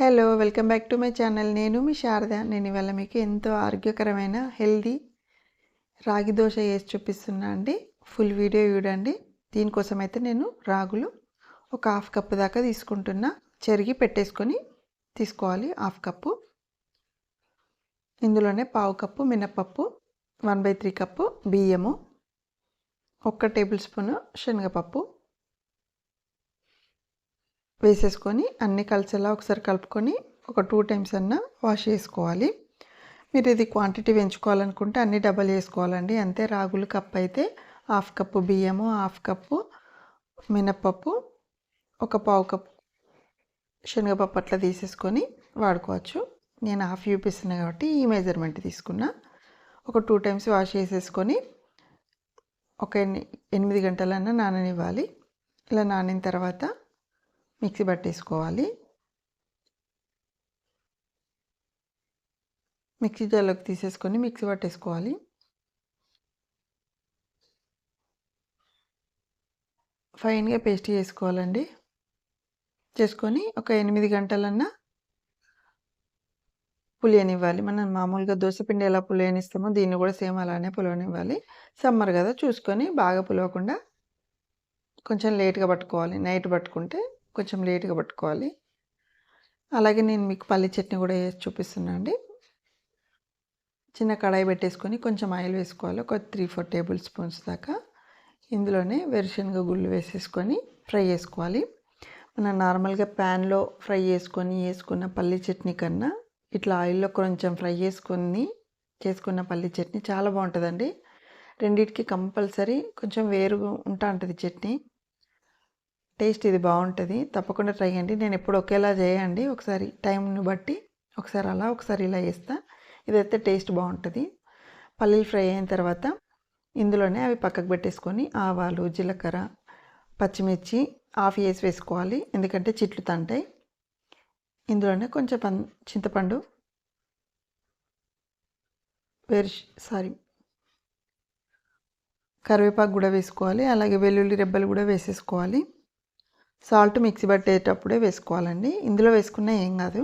Hello welcome back to my channel నేను మీ శారద. నేను ఇవాళ మీకు ఎంతో ఆరోగ్యకరమైన హెల్దీ రాగి దోశ వేసి చూపిస్తున్నా అండి. ఫుల్ వీడియో చూడండి. దీనికోసం అయితే నేను రాగులు ఒక హాఫ్ కప్పు దాకా తీసుకుంటున్నా. చెరిగి పెట్టేసుకొని తీసుకోవాలి హాఫ్ కప్పు ఇందులోనే పావు కప్పు మినప్పప్పు వన్ బై త్రీ కప్పు బియ్యము ఒక్క టేబుల్ స్పూను శనగపప్పు వేసేసుకొని అన్ని కలిసేలా ఒకసారి కలుపుకొని ఒక టూ టైమ్స్ అన్నా వాష్ చేసుకోవాలి. మీరు ఇది క్వాంటిటీ పెంచుకోవాలనుకుంటే అన్ని డబల్ చేసుకోవాలండి. అంతే రాగులు కప్ అయితే హాఫ్ కప్పు బియ్యము హాఫ్ కప్పు మినప్పప్పు ఒక పావు కప్పు శనగపప్పు అట్లా తీసేసుకొని వాడుకోవచ్చు. నేను హాఫ్ చూపిస్తున్నా కాబట్టి ఈ మెజర్మెంట్ తీసుకున్నా. ఒక టూ టైమ్స్ వాష్ చేసేసుకొని ఒక ఎన్ని ఎనిమిది గంటలన్నా నాననివ్వాలి. ఇలా నానిన తర్వాత మిక్సీ పట్టేసుకోవాలి. మిక్సీ జార్లోకి తీసేసుకొని మిక్సీ పట్టేసుకోవాలి. ఫైన్గా పేస్ట్ చేసుకోవాలండి. చేసుకొని ఒక ఎనిమిది గంటలన్నా పులియనివ్వాలి. మనం మామూలుగా దోశపిండి ఎలా పులియనిస్తామో దీన్ని కూడా సేమ్ అలానే పులవనివ్వాలి. సమ్మర్ కదా చూసుకొని బాగా పులవకుండా కొంచెం లేట్గా పట్టుకోవాలి. నైట్ పట్టుకుంటే కొంచెం లేట్గా పట్టుకోవాలి. అలాగే నేను మీకు పల్లి చట్నీ కూడా వేసి చూపిస్తున్నా అండి. చిన్న కడాయి పెట్టేసుకొని కొంచెం ఆయిల్ వేసుకోవాలి. ఒక త్రీ ఫోర్ టేబుల్ స్పూన్స్ దాకా. ఇందులోనే వెరిశనగ గుళ్ళు వేసేసుకొని ఫ్రై చేసుకోవాలి. మనం నార్మల్గా ప్యాన్లో ఫ్రై చేసుకొని వేసుకున్న పల్లి చట్నీ కన్నా ఇట్లా ఆయిల్లో కొంచెం ఫ్రై చేసుకొని చేసుకున్న పల్లి చట్నీ చాలా బాగుంటుందండి. రెండిటికి కంపల్సరీ కొంచెం వేరుగా ఉంటా ఉంటుంది చట్నీ. టేస్ట్ ఇది బాగుంటుంది. తప్పకుండా ట్రై చేయండి. నేను ఎప్పుడు ఒకేలా చేయండి. ఒకసారి టైంని బట్టి ఒకసారి అలా ఒకసారి ఇలా వేస్తా ఇదైతే టేస్ట్ బాగుంటుంది. పల్లీలు ఫ్రై అయిన తర్వాత ఇందులోనే అవి పక్కకు పెట్టేసుకొని ఆవాలు జీలకర్ర పచ్చిమిర్చి ఆఫ్ వేసి వేసుకోవాలి. ఎందుకంటే చిట్లు తంటాయి. ఇందులోనే కొంచెం పం చింతపండు వేరు సారీ కరివేపాకు కూడా వేసుకోవాలి. అలాగే వెల్లుల్లి రెబ్బలు కూడా వేసేసుకోవాలి. సాల్ట్ మిక్సీ పట్టేటప్పుడే వేసుకోవాలండి. ఇందులో వేసుకున్నా ఏం కాదు.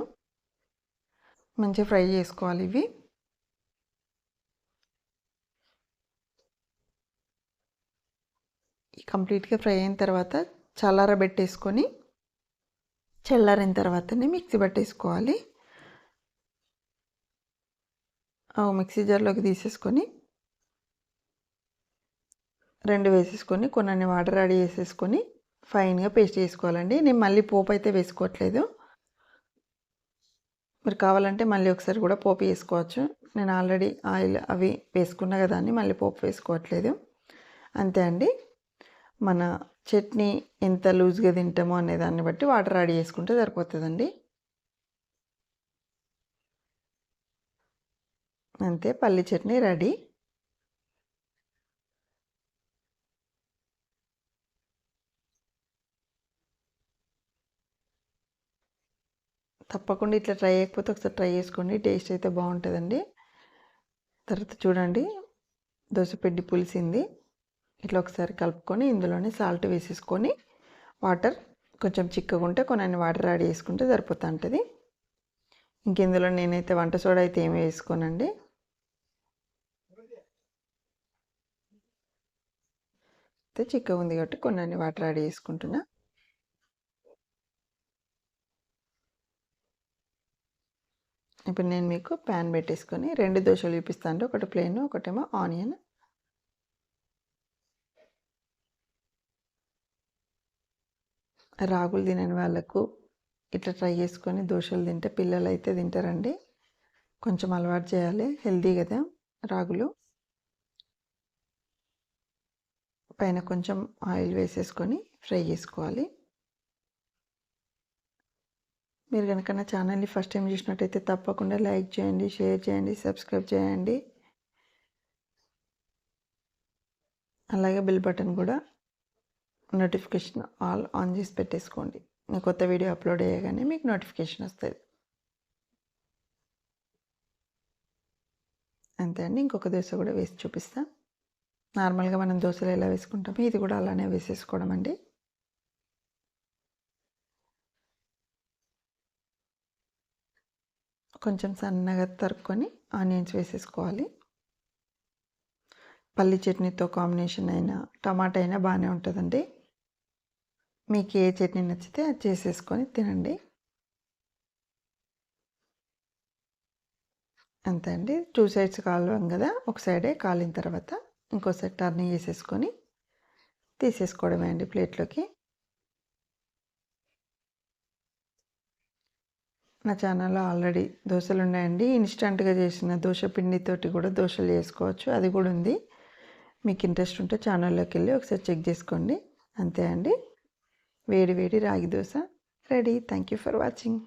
మంచిగా ఫ్రై చేసుకోవాలి ఇవి. కంప్లీట్గా ఫ్రై అయిన తర్వాత చల్లారబెట్టేసుకొని చల్లారిన తర్వాతనే మిక్సీ పట్టేసుకోవాలి. మిక్సీ జార్లోకి తీసేసుకొని రెండు వేసేసుకొని కొన్ని వాటర్ రెడీ చేసేసుకొని ఫైన్గా పేస్ట్ చేసుకోవాలండి. నేను మళ్ళీ పోపు అయితే వేసుకోవట్లేదు. మీరు కావాలంటే మళ్ళీ ఒకసారి కూడా పోపు వేసుకోవచ్చు. నేను ఆల్రెడీ ఆయిల్ అవి వేసుకున్నా కదా అని మళ్ళీ పోపు వేసుకోవట్లేదు. అంతే అండి. మన చట్నీ ఎంత లూజ్గా తింటామో అనే దాన్ని బట్టి వాటర్ యాడ్ చేసుకుంటే సరిపోతుందండి. అంతే పల్లి చట్నీ రెడీ. తప్పకుండా ఇట్లా ట్రై చేయకపోతే ఒకసారి ట్రై చేసుకోండి. టేస్ట్ అయితే బాగుంటుందండి. తర్వాత చూడండి. దోశపిండి పులిసింది. ఇట్లా ఒకసారి కలుపుకొని ఇందులోనే సాల్ట్ వేసేసుకొని వాటర్ కొంచెం చిక్కగా ఉంటే కొన్ని వాటర్ యాడ్ చేసుకుంటే సరిపోతూ ఉంటుంది. ఇంకెందులో నేనైతే వంట సోడా అయితే ఏమి వేసుకోనండి. అయితే చిక్కగా ఉంది కాబట్టి కొన్ని వాటర్ యాడ్ చేసుకుంటున్నా. ఇప్పుడు నేను మీకు ప్యాన్ పెట్టేసుకొని రెండు దోశలు చూపిస్తాను ఒకటి ప్లెయిన్ ఒకటేమో ఆనియన్ రాగులు తినని వాళ్ళకు ఇట్లా ట్రై చేసుకొని దోశలు తింటే పిల్లలు అయితే తింటారండి. కొంచెం అలవాటు చేయాలి హెల్దీ కదా రాగులు. పైన కొంచెం ఆయిల్ వేసేసుకొని ఫ్రై చేసుకోవాలి. మీరు కనుక నా ఛానల్ని ఫస్ట్ టైం చూసినట్టయితే తప్పకుండా లైక్ చేయండి షేర్ చేయండి సబ్స్క్రైబ్ చేయండి. అలాగే బిల్ బటన్ కూడా నోటిఫికేషన్ ఆల్ ఆన్ చేసి పెట్టేసుకోండి. నేను కొత్త వీడియో అప్లోడ్ అయ్యగానే మీకు నోటిఫికేషన్ వస్తుంది. అంతే అండి ఇంకొక దోశ కూడా వేసి చూపిస్తాను నార్మల్గా మనం దోశలు ఎలా వేసుకుంటామో ఇది కూడా అలానే వేసేసుకోవడం అండి. కొంచెం సన్నగా తరుక్కొని ఆనియన్స్ వేసేసుకోవాలి. పల్లి చట్నీతో కాంబినేషన్ అయినా టమాటా అయినా బాగానే ఉంటుందండి. మీకు ఏ చట్నీ నచ్చితే అది చేసేసుకొని తినండి. అంతే అండి. టూ సైడ్స్ కాలం కదా ఒక సైడే కాలిన తర్వాత ఇంకో సైడ్ టర్నింగ్ చేసేసుకొని తీసేసుకోవడమే అండి ప్లేట్లోకి. నా ఛానల్లో ఆల్రెడీ దోశలు ఉన్నాయండి. ఇన్స్టంట్గా చేసిన దోశ పిండితోటి కూడా దోశలు చేసుకోవచ్చు. అది కూడా ఉంది. మీకు ఇంట్రెస్ట్ ఉంటే ఛానల్లోకి వెళ్ళి ఒకసారి చెక్ చేసుకోండి. అంతే అండి. వేడి వేడి ragi dosa ready. Thank you for watching.